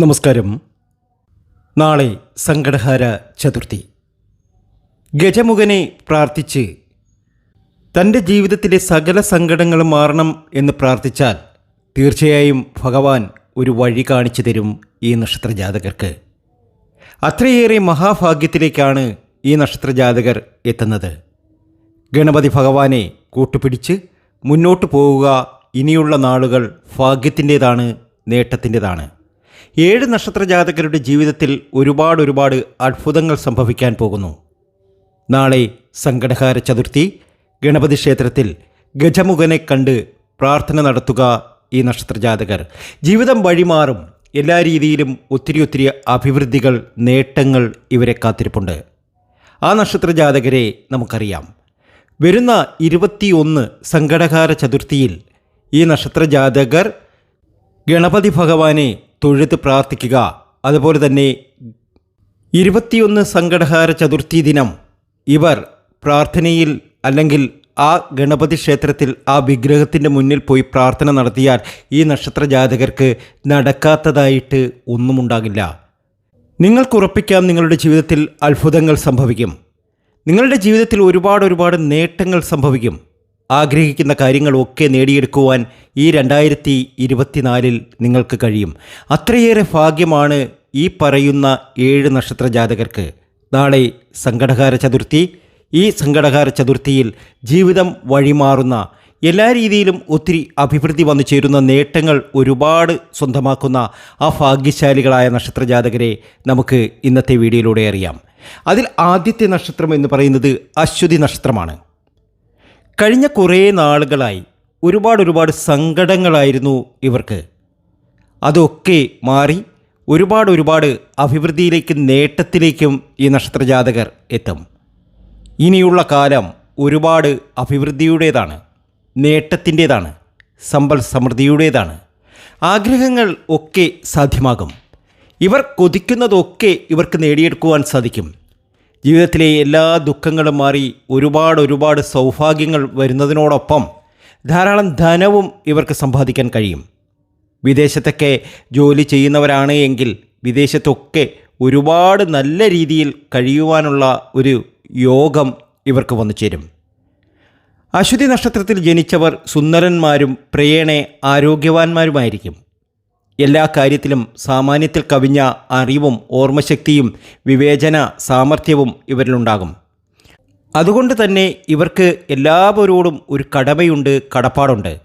നമസ്കാരം. നാളെ സങ്കടഹാര ചതുർത്ഥി. ഗജമുഖനെ പ്രാർത്ഥിച്ച് തന്റെ ജീവിതത്തിലെ സകല സങ്കടങ്ങളും മാറണം എന്ന് പ്രാർത്ഥിച്ചാൽ തീർച്ചയായും ഭഗവാൻ ഒരു വഴി കാണിച്ചു തരും ഈ നക്ഷത്രജാതകർക്ക്. അത്രയേറെ മഹാഭാഗ്യത്തിലേക്കാണ് ഈ നക്ഷത്രജാതകർ എത്തുന്നത്. ഗണപതി ഭഗവാനെ കൂട്ടുപിടിച്ച് മുന്നോട്ട് പോവുക ഇനിയുള്ള നാളുകൾ ഭാഗ്യത്തിന്റേതാണ് നേട്ടത്തിന്റെതാണ്. ഏഴ് നക്ഷത്ര ജാതകരുടെ ജീവിതത്തിൽ ഒരുപാട് ഒരുപാട് അത്ഭുതങ്ങൾ സംഭവിക്കാൻ പോകുന്നു. നാളെ സങ്കടഹാര ചതുർത്ഥി ഗണപതി ക്ഷേത്രത്തിൽ ഗജമുഖനെ കണ്ട് പ്രാർത്ഥന നടത്തുക ഈ നക്ഷത്ര ജാതകർ ജീവിതം വഴിമാറും. എല്ലാ രീതിയിലും ഒത്തിരി ഒത്തിരി അഭിവൃദ്ധികൾ നേട്ടങ്ങൾ ഇവരെ കാത്തിരിപ്പുണ്ട്. ആ നക്ഷത്ര ജാതകരെ നമുക്കറിയാം. വരുന്ന ഇരുപത്തിയൊന്ന് സങ്കടഹാര ചതുർത്ഥിയിൽ ഈ നക്ഷത്ര ജാതകർ ഗണപതി ഭഗവാനെ തൊഴുത് പ്രാർത്ഥിക്കുക. അതുപോലെ തന്നെ ഇരുപത്തിയൊന്ന് സങ്കടഹാര ചതുർത്ഥി ദിനം ഇവർ പ്രാർത്ഥനയിൽ അല്ലെങ്കിൽ ആ ഗണപതി ക്ഷേത്രത്തിൽ ആ വിഗ്രഹത്തിന്റെ മുന്നിൽ പോയി പ്രാർത്ഥന നടത്തിയാൽ ഈ നക്ഷത്ര ജാതകർക്ക് നടക്കാത്തതായിട്ട് ഒന്നുമുണ്ടാകില്ല നിങ്ങൾക്കുറപ്പിക്കാം നിങ്ങളുടെ ജീവിതത്തിൽ അത്ഭുതങ്ങൾ സംഭവിക്കും. നിങ്ങളുടെ ജീവിതത്തിൽ ഒരുപാട് ഒരുപാട് നേട്ടങ്ങൾ സംഭവിക്കും. ആഗ്രഹിക്കുന്ന കാര്യങ്ങളൊക്കെ നേടിയെടുക്കുവാൻ ഈ രണ്ടായിരത്തി ഇരുപത്തിനാലിൽ നിങ്ങൾക്ക് കഴിയും. അത്രയേറെ ഭാഗ്യമാണ് ഈ പറയുന്ന ഏഴ് നക്ഷത്ര ജാതകർക്ക്. നാളെ സങ്കടകാര ചതുർത്ഥി. ഈ സങ്കടകാര ചതുർത്ഥിയിൽ ജീവിതം വഴിമാറുന്ന എല്ലാ രീതിയിലും ഒത്തിരി അഭിവൃദ്ധി വന്നു ചേരുന്ന നേട്ടങ്ങൾ ഒരുപാട് സ്വന്തമാക്കുന്ന ആ ഭാഗ്യശാലികളായ നക്ഷത്ര ജാതകരെ നമുക്ക് ഇന്നത്തെ വീഡിയോയിലൂടെ അറിയാം. അതിൽ ആദ്യത്തെ നക്ഷത്രം എന്ന് പറയുന്നത് അശ്വതി നക്ഷത്രമാണ്. കഴിഞ്ഞ കുറേ നാളുകളായി ഒരുപാട് ഒരുപാട് സങ്കടങ്ങളായിരുന്നു ഇവർക്ക്. അതൊക്കെ മാറി ഒരുപാട് ഒരുപാട് അഭിവൃദ്ധിയിലേക്കും നേട്ടത്തിലേക്കും ഈ നക്ഷത്രജാതകർ എത്തും. ഇനിയുള്ള കാലം ഒരുപാട് അഭിവൃദ്ധിയുടേതാണ് നേട്ടത്തിന്റേതാണ് സമ്പൽ സമൃദ്ധിയുടേതാണ്. ആഗ്രഹങ്ങൾ ഒക്കെ സാധ്യമാകും. ഇവർ കൊതിക്കുന്നതൊക്കെ ഇവർക്ക് നേടിയെടുക്കുവാൻ സാധിക്കും. ജീവിതത്തിലെ എല്ലാ ദുഃഖങ്ങളും മാറി ഒരുപാട് ഒരുപാട് സൗഭാഗ്യങ്ങൾ വരുന്നതിനോടൊപ്പം ധാരാളം ധനവും ഇവർക്ക് സമ്പാദിക്കാൻ കഴിയും. വിദേശത്തൊക്കെ ജോലി ചെയ്യുന്നവരാണ് എങ്കിൽ വിദേശത്തൊക്കെ ഒരുപാട് നല്ല രീതിയിൽ കഴിയുവാനുള്ള ഒരു യോഗം ഇവർക്ക് വന്നു ചേരും. അശ്വതി നക്ഷത്രത്തിൽ ജനിച്ചവർ സുന്ദരന്മാരും പ്രേണെ ആരോഗ്യവാന്മാരുമായിരിക്കും. എല്ലാ കാര്യത്തിലും സാമാന്യത്തിൽ കവിഞ്ഞ അറിവും ഓർമ്മശക്തിയും വിവേചന സാമർഥ്യവും ഇവരിലുണ്ടാകും. അതുകൊണ്ട് തന്നെ ഇവർക്ക് എല്ലാവരോടും ഒരു കടമയുണ്ട് കടപ്പാടുണ്ട്.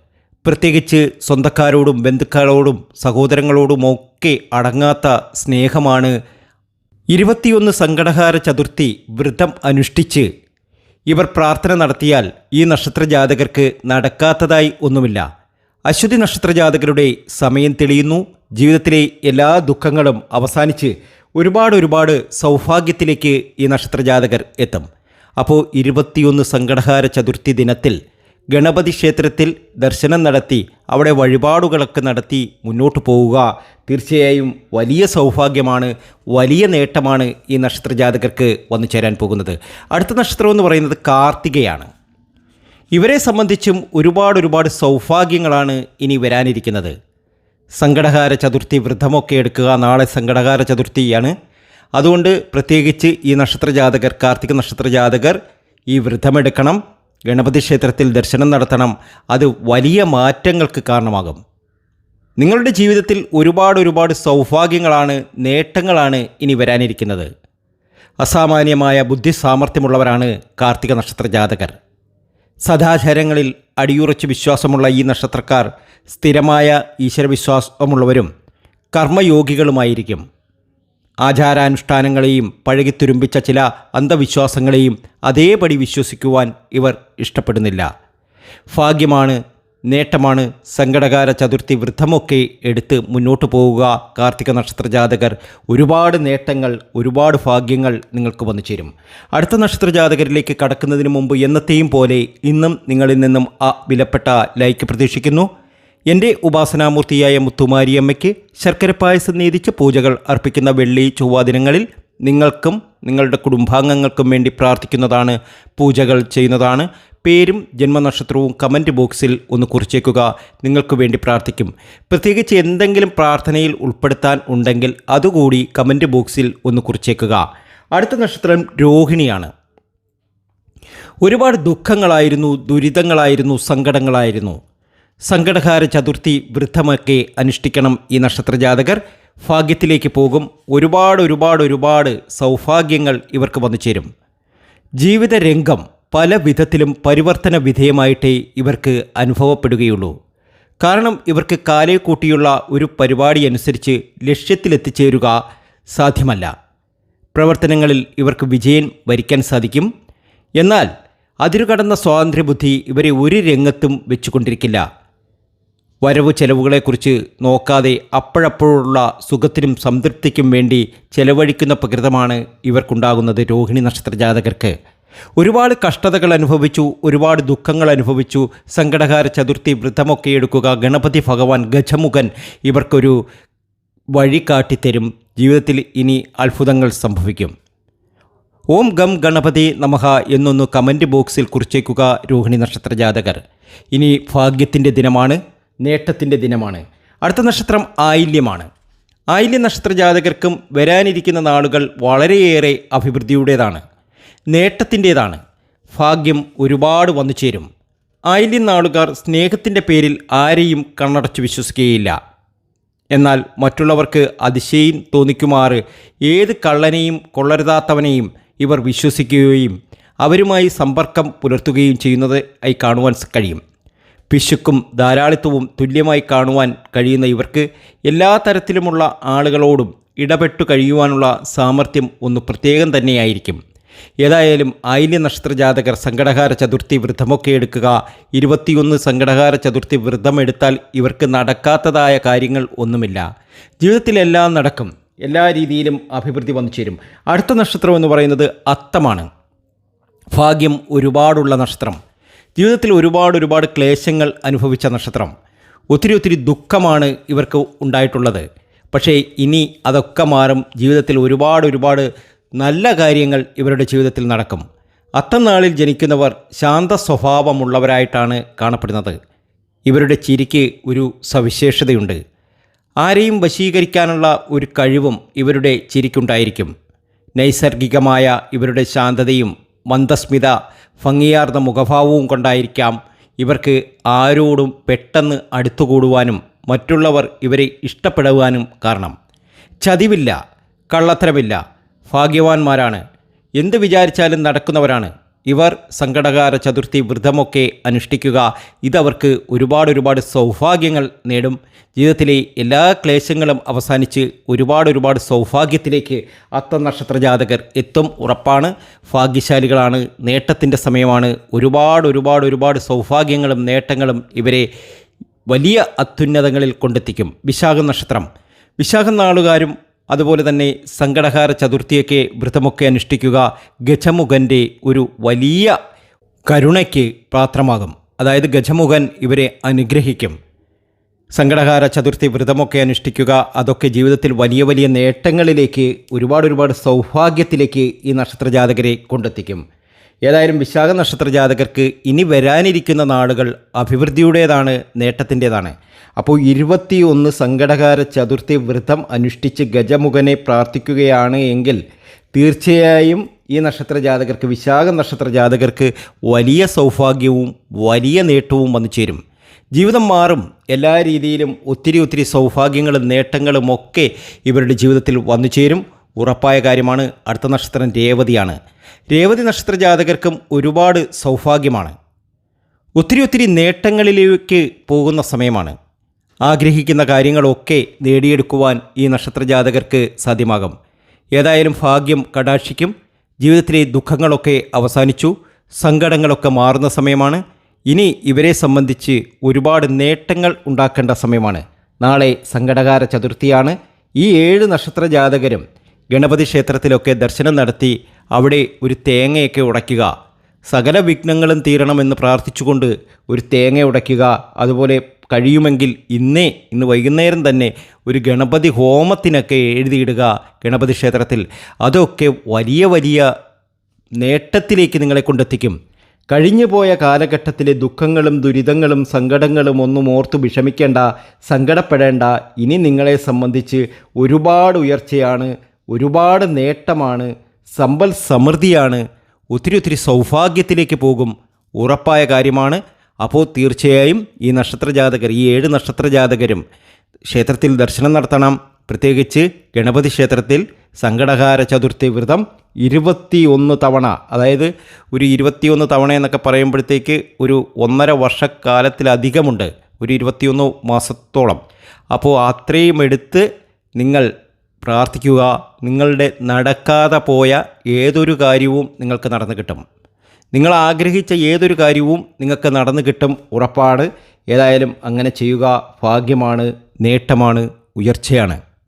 പ്രത്യേകിച്ച് സ്വന്തക്കാരോടും ബന്ധുക്കളോടും സഹോദരങ്ങളോടുമൊക്കെ അടങ്ങാത്ത സ്നേഹമാണ് ഇരുപത്തിയൊന്ന് സങ്കടഹാര ചതുർത്ഥി വ്രതം അനുഷ്ഠിച്ച് ഇവർ പ്രാർത്ഥന നടത്തിയാൽ ഈ നക്ഷത്ര ജാതകർക്ക് നടക്കാത്തതായി ഒന്നുമില്ല. അശ്വതി നക്ഷത്ര ജാതകരുടെ സമയം തെളിയുന്നു. ജീവിതത്തിലെ എല്ലാ ദുഃഖങ്ങളും അവസാനിച്ച് ഒരുപാട് ഒരുപാട് സൗഭാഗ്യത്തിലേക്ക് ഈ നക്ഷത്ര ജാതകർ എത്തും. അപ്പോൾ ഇരുപത്തിയൊന്ന് സങ്കടഹാര ചതുർത്ഥി ദിനത്തിൽ ഗണപതി ക്ഷേത്രത്തിൽ ദർശനം നടത്തി അവിടെ വഴിപാടുകളൊക്കെ നടത്തി മുന്നോട്ട് പോവുക തീർച്ചയായും വലിയ സൗഭാഗ്യമാണ് വലിയ നേട്ടമാണ് ഈ നക്ഷത്ര ജാതകർക്ക് വന്നു ചേരാൻ പോകുന്നത്. അടുത്ത നക്ഷത്രം എന്ന് പറയുന്നത് കാർത്തികയാണ്. ഇവരെ സംബന്ധിച്ചും ഒരുപാട് ഒരുപാട് സൗഭാഗ്യങ്ങളാണ് ഇനി വരാനിരിക്കുന്നത്. സങ്കടഹാര ചതുർത്ഥി വ്രതമൊക്കെ എടുക്കുക നാളെ സങ്കടഹാര ചതുർത്ഥിയാണ്. അതുകൊണ്ട് പ്രത്യേകിച്ച് ഈ നക്ഷത്രജാതകർ കാർത്തിക നക്ഷത്ര ജാതകർ ഈ വ്രതമെടുക്കണം. ഗണപതി ക്ഷേത്രത്തിൽ ദർശനം നടത്തണം. അത് വലിയ മാറ്റങ്ങൾക്ക് കാരണമാകും. നിങ്ങളുടെ ജീവിതത്തിൽ ഒരുപാട് ഒരുപാട് സൗഭാഗ്യങ്ങളാണ് നേട്ടങ്ങളാണ് ഇനി വരാനിരിക്കുന്നത്. അസാമാന്യമായ ബുദ്ധി സാമർഥ്യമുള്ളവരാണ് കാർത്തിക നക്ഷത്ര ജാതകർ സദാചാരങ്ങളിൽ അടിയുറച്ച് വിശ്വാസമുള്ള ഈ നക്ഷത്രക്കാർ സ്ഥിരമായ ഈശ്വരവിശ്വാസമുള്ളവരും കർമ്മയോഗികളുമായിരിക്കും. ആചാരാനുഷ്ഠാനങ്ങളെയും പഴകിത്തുരുമ്പിച്ച ചില അന്ധവിശ്വാസങ്ങളെയും അതേപടി വിശ്വസിക്കുവാൻ ഇവർ ഇഷ്ടപ്പെടുന്നില്ല. ഭാഗ്യമാണ് നേട്ടമാണ് സങ്കടകാര ചതുർത്ഥി വൃദ്ധമൊക്കെ എടുത്ത് മുന്നോട്ട് പോവുക. കാർത്തിക നക്ഷത്ര ജാതകർ ഒരുപാട് നേട്ടങ്ങൾ ഒരുപാട് ഭാഗ്യങ്ങൾ നിങ്ങൾക്ക് വന്നു ചേരും. അടുത്ത നക്ഷത്ര ജാതകരിലേക്ക് കടക്കുന്നതിന് മുമ്പ് എന്നത്തെയും പോലെ ഇന്നും നിങ്ങളിൽ നിന്നും ആ വിലപ്പെട്ട ലൈക്ക് പ്രതീക്ഷിക്കുന്നു. എന്റെ ഉപാസനാമൂർത്തിയായ മുത്തുമാരിയമ്മയ്ക്ക് ശർക്കര പായസം നീതിച്ച് പൂജകൾ അർപ്പിക്കുന്ന വെള്ളി ചൊവ്വ ദിനങ്ങളിൽ നിങ്ങൾക്കും നിങ്ങളുടെ കുടുംബാംഗങ്ങൾക്കും വേണ്ടി പ്രാർത്ഥിക്കുന്നതാണ് പൂജകൾ ചെയ്യുന്നതാണ്. പേരും ജന്മനക്ഷത്രവും കമന്റ് ബോക്സിൽ ഒന്ന് കുറിച്ചേക്കുക. നിങ്ങൾക്ക് വേണ്ടി പ്രാർത്ഥിക്കും. പ്രത്യേകിച്ച് എന്തെങ്കിലും പ്രാർത്ഥനയിൽ ഉൾപ്പെടുത്താൻ ഉണ്ടെങ്കിൽ അതുകൂടി കമന്റ് ബോക്സിൽ ഒന്ന് കുറിച്ചേക്കുക. അടുത്ത നക്ഷത്രം രോഹിണിയാണ്. ഒരുപാട് ദുഃഖങ്ങളായിരുന്നു ദുരിതങ്ങളായിരുന്നു സങ്കടങ്ങളായിരുന്നു. സങ്കടഹാര ചതുർത്ഥി വൃദ്ധമൊക്കെ അനുഷ്ഠിക്കണം ഈ നക്ഷത്രജാതകർ ഭാഗ്യത്തിലേക്ക് പോകും. ഒരുപാട് ഒരുപാട് ഒരുപാട് സൗഭാഗ്യങ്ങൾ ഇവർക്ക് വന്നു ചേരും ജീവിത രംഗം പല വിധത്തിലും പരിവർത്തന വിധേയമായിട്ടേ ഇവർക്ക് അനുഭവപ്പെടുകയുള്ളൂ. കാരണം ഇവർക്ക് കാലേ കൂട്ടിയുള്ള ഒരു പരിപാടി അനുസരിച്ച് ലക്ഷ്യത്തിലെത്തിച്ചേരുക സാധ്യമല്ല. പ്രവർത്തനങ്ങളിൽ ഇവർക്ക് വിജയം വരിക്കാൻ സാധിക്കും. എന്നാൽ അതിരുകടന്ന സ്വാതന്ത്ര്യബുദ്ധി ഇവരെ ഒരു രംഗത്തും വെച്ചുകൊണ്ടിരിക്കില്ല. വരവ് ചെലവുകളെക്കുറിച്ച് നോക്കാതെ അപ്പോഴപ്പോഴുള്ള സുഖത്തിനും സംതൃപ്തിക്കും വേണ്ടി ചെലവഴിക്കുന്ന പ്രകൃതമാണ് ഇവർക്കുണ്ടാകുന്നത് രോഹിണി നക്ഷത്ര ജാതകർക്ക് ഒരുപാട് കഷ്ടതകൾ അനുഭവിച്ചു ഒരുപാട് ദുഃഖങ്ങൾ അനുഭവിച്ചു. സങ്കടകാര ചതുർത്ഥി വ്രതമൊക്കെ എടുക്കുക ഗണപതി ഭഗവാൻ ഗജമുഖൻ ഇവർക്കൊരു വഴി കാട്ടിത്തരും. ജീവിതത്തിൽ ഇനി അത്ഭുതങ്ങൾ സംഭവിക്കും. ഓം ഗം ഗണപതി നമഹ എന്നൊന്ന് കമന്റ് ബോക്സിൽ കുറിച്ചേക്കുക രോഹിണി നക്ഷത്ര ജാതകർ. ഇനി ഭാഗ്യത്തിന്റെ ദിനമാണ് നേട്ടത്തിന്റെ ദിനമാണ്. അടുത്ത നക്ഷത്രം ആയില്യമാണ്. ആയില്യ നക്ഷത്ര ജാതകർക്കും വരാനിരിക്കുന്ന നാളുകൾ വളരെയേറെ അഭിവൃദ്ധിയുടേതാണ്. നേട്ടത്തിന്റേതാണ്. ഭാഗ്യം ഒരുപാട് വന്നു ചേരും. ആയിലി നാളുകാർ സ്നേഹത്തിന്റെ പേരിൽ ആരെയും കണ്ണടച്ച് വിശ്വസിക്കുകയില്ല. എന്നാൽ മറ്റുള്ളവർക്ക് അതിശയം തോന്നിക്കുമാറ് ഏത് കള്ളനെയും കൊള്ളരുതാത്തവനെയും ഇവർ വിശ്വസിക്കുകയും അവരുമായി സമ്പർക്കം പുലർത്തുകയും ചെയ്യുന്നത് ആയി കാണുവാൻ കഴിയും. പിശുക്കും ധാരാളിത്വവും തുല്യമായി കാണുവാൻ കഴിയുന്ന ഇവർക്ക് എല്ലാ തരത്തിലുമുള്ള ആളുകളോടും ഇടപെട്ടു കഴിയുവാനുള്ള സാമർഥ്യം ഒന്ന് പ്രത്യേകം തന്നെയായിരിക്കും. ഏതായാലും ആയില്യ നക്ഷത്രജാതകർ സങ്കടഹാര ചതുർത്ഥി വൃദ്ധമൊക്കെ എടുക്കുക. ഇരുപത്തിയൊന്ന് സങ്കടഹാര ചതുർത്ഥി വൃദ്ധം എടുത്താൽ ഇവർക്ക് നടക്കാത്തതായ കാര്യങ്ങൾ ഒന്നുമില്ല. ജീവിതത്തിലെല്ലാം നടക്കും. എല്ലാ രീതിയിലും അഭിവൃദ്ധി വന്നു ചേരും. അടുത്ത നക്ഷത്രം എന്ന് പറയുന്നത് അത്തമാണ്. ഭാഗ്യം ഒരുപാടുള്ള നക്ഷത്രം. ജീവിതത്തിൽ ഒരുപാട് ഒരുപാട് ക്ലേശങ്ങൾ അനുഭവിച്ച നക്ഷത്രം. ഒത്തിരി ഒത്തിരി ദുഃഖമാണ് ഇവർക്ക് ഉണ്ടായിട്ടുള്ളത്. പക്ഷേ ഇനി അതൊക്കെ മാറും. ജീവിതത്തിൽ ഒരുപാട് ഒരുപാട് നല്ല കാര്യങ്ങൾ ഇവരുടെ ജീവിതത്തിൽ നടക്കും. അത്തനാളിൽ ജനിക്കുന്നവർ ശാന്ത സ്വഭാവമുള്ളവരായിട്ടാണ് കാണപ്പെടുന്നത്. ഇവരുടെ ചിരിക്ക് ഒരു സവിശേഷതയുണ്ട്. ആരെയും വശീകരിക്കാനുള്ള ഒരു കഴിവും ഇവരുടെ ചിരിക്കുണ്ടായിരിക്കും. നൈസർഗികമായ ഇവരുടെ ശാന്തതയും മന്ദസ്മിത ഭംഗിയാർന്ന മുഖഭാവവും കൊണ്ടായിരിക്കാം ഇവർക്ക് ആരോടും പെട്ടെന്ന് അടുത്തുകൂടുവാനും മറ്റുള്ളവർ ഇവരെ ഇഷ്ടപ്പെടുവാനും കാരണം. ചതിവില്ല കള്ളത്തരമില്ല ഭാഗ്യവാന്മാരാണ്. എന്ത് വിചാരിച്ചാലും നടക്കുന്നവരാണ്. ഇവർ സങ്കടകാര ചതുർത്ഥി വ്രതമൊക്കെ അനുഷ്ഠിക്കുക. ഇതവർക്ക് ഒരുപാട് ഒരുപാട് സൗഭാഗ്യങ്ങൾ നേടും. ജീവിതത്തിലെ എല്ലാ ക്ലേശങ്ങളും അവസാനിച്ച് ഒരുപാട് ഒരുപാട് സൗഭാഗ്യത്തിലേക്ക് അത്ത നക്ഷത്ര ജാതകർ എത്തും ഉറപ്പാണ്. ഭാഗ്യശാലികളാണ്. നേട്ടത്തിന്റെ സമയമാണ്. ഒരുപാട് ഒരുപാട് ഒരുപാട് സൗഭാഗ്യങ്ങളും നേട്ടങ്ങളും ഇവരെ വലിയ അത്യുന്നതങ്ങളിൽ കൊണ്ടെത്തിക്കും. വിശാഖ നക്ഷത്രം വിശാഖ നാളുകാരും അതുപോലെ തന്നെ സങ്കടഹാര ചതുർത്ഥിയൊക്കെ വ്രതമൊക്കെ അനുഷ്ഠിക്കുക ഗജമുഖന്റെ ഒരു വലിയ കരുണയ്ക്ക് പാത്രമാകും. അതായത് ഗജമുഖൻ ഇവരെ അനുഗ്രഹിക്കും. സങ്കടഹാര ചതുർത്ഥി വ്രതമൊക്കെ അനുഷ്ഠിക്കുക അതൊക്കെ ജീവിതത്തിൽ വലിയ വലിയ നേട്ടങ്ങളിലേക്ക് ഒരുപാട് ഒരുപാട് സൗഭാഗ്യത്തിലേക്ക് ഈ നക്ഷത്രജാതകരെ കൊണ്ടെത്തിക്കും. ഏതായാലും വിശാഖ നക്ഷത്ര ജാതകർക്ക് ഇനി വരാനിരിക്കുന്ന നാളുകൾ അഭിവൃദ്ധിയുടേതാണ് നേട്ടത്തിന്റേതാണ്. അപ്പോൾ ഇരുപത്തിയൊന്ന് സങ്കടകാര ചതുർത്ഥി വ്രതം അനുഷ്ഠിച്ച് ഗജമുഖനെ പ്രാർത്ഥിക്കുകയാണ് എങ്കിൽ തീർച്ചയായും ഈ നക്ഷത്ര ജാതകർക്ക് വിശാഖ നക്ഷത്ര ജാതകർക്ക് വലിയ സൗഭാഗ്യവും വലിയ നേട്ടവും വന്നു ചേരും. ജീവിതം മാറും. എല്ലാ രീതിയിലും ഒത്തിരി ഒത്തിരി സൗഭാഗ്യങ്ങളും നേട്ടങ്ങളും ഒക്കെ ഇവരുടെ ജീവിതത്തിൽ വന്നു ചേരും. ഉറപ്പായ കാര്യമാണ് അടുത്ത നക്ഷത്രം രേവതിയാണ്. രേവതി നക്ഷത്ര ജാതകർക്കും ഒരുപാട് സൗഭാഗ്യമാണ്. ഒത്തിരി ഒത്തിരി നേട്ടങ്ങളിലേക്ക് പോകുന്ന സമയമാണ്. ആഗ്രഹിക്കുന്ന കാര്യങ്ങളൊക്കെ നേടിയെടുക്കുവാൻ ഈ നക്ഷത്രജാതകർക്ക് സാധ്യമാകും. ഏതായാലും ഭാഗ്യം കടാക്ഷിക്കും. ജീവിതത്തിലെ ദുഃഖങ്ങളൊക്കെ അവസാനിച്ചു. സങ്കടങ്ങളൊക്കെ മാറുന്ന സമയമാണ്. ഇനി ഇവരെ സംബന്ധിച്ച് ഒരുപാട് നേട്ടങ്ങൾ ഉണ്ടാക്കേണ്ട സമയമാണ്. നാളെ സങ്കടകാര ചതുർത്ഥിയാണ്. ഈ ഏഴ് നക്ഷത്ര ജാതകരും ഗണപതി ക്ഷേത്രത്തിലൊക്കെ ദർശനം നടത്തി അവിടെ ഒരു തേങ്ങയൊക്കെ ഉടയ്ക്കുക. സകല വിഘ്നങ്ങളും തീരണമെന്ന് പ്രാർത്ഥിച്ചുകൊണ്ട് ഒരു തേങ്ങ ഉടയ്ക്കുക. അതുപോലെ കഴിയുമെങ്കിൽ ഇന്നേ ഇന്ന് വൈകുന്നേരം തന്നെ ഒരു ഗണപതി ഹോമത്തിനൊക്കെ എഴുതിയിടുക ഗണപതി ക്ഷേത്രത്തിൽ. അതൊക്കെ വലിയ വലിയ നേട്ടത്തിലേക്ക് നിങ്ങളെ കൊണ്ടെത്തിക്കും. കഴിഞ്ഞു പോയ കാലഘട്ടത്തിലെ ദുഃഖങ്ങളും ദുരിതങ്ങളും സങ്കടങ്ങളും ഒന്നും ഓർത്തു വിഷമിക്കേണ്ട സങ്കടപ്പെടേണ്ട. ഇനി നിങ്ങളെ സംബന്ധിച്ച് ഒരുപാട് ഉയർച്ചയാണ് ഒരുപാട് നേട്ടമാണ് സമ്പൽ സമൃദ്ധിയാണ് ഒത്തിരി ഒത്തിരി സൗഭാഗ്യത്തിലേക്ക് പോകും. ഉറപ്പായ കാര്യമാണ്. അപ്പോൾ തീർച്ചയായും ഈ നക്ഷത്രജാതകർ ഈ ഏഴ് നക്ഷത്രജാതകരും ക്ഷേത്രത്തിൽ ദർശനം നടത്തണം. പ്രത്യേകിച്ച് ഗണപതി ക്ഷേത്രത്തിൽ സങ്കടഹാര ചതുർത്ഥി വ്രതം ഇരുപത്തി ഒന്ന് തവണ അതായത് ഒരു ഇരുപത്തിയൊന്ന് തവണ എന്നൊക്കെ പറയുമ്പോഴത്തേക്ക് ഒരു ഒന്നര വർഷക്കാലത്തിലധികമുണ്ട് ഒരു ഇരുപത്തിയൊന്ന് മാസത്തോളം. അപ്പോൾ അത്രയും എടുത്ത് നിങ്ങൾ പ്രാർത്ഥിക്കുക നിങ്ങളുടെ നടക്കാതെ പോയ ഏതൊരു കാര്യവും നിങ്ങൾക്ക് നടന്നു കിട്ടും. നിങ്ങൾ ആഗ്രഹിച്ച ഏതൊരു കാര്യവും നിങ്ങൾക്ക് നടന്നു കിട്ടും ഉറപ്പാണ്. ഏതായാലും അങ്ങനെ ചെയ്യുക ഭാഗ്യമാണ് നേട്ടമാണ് ഉയർച്ചയാണ്.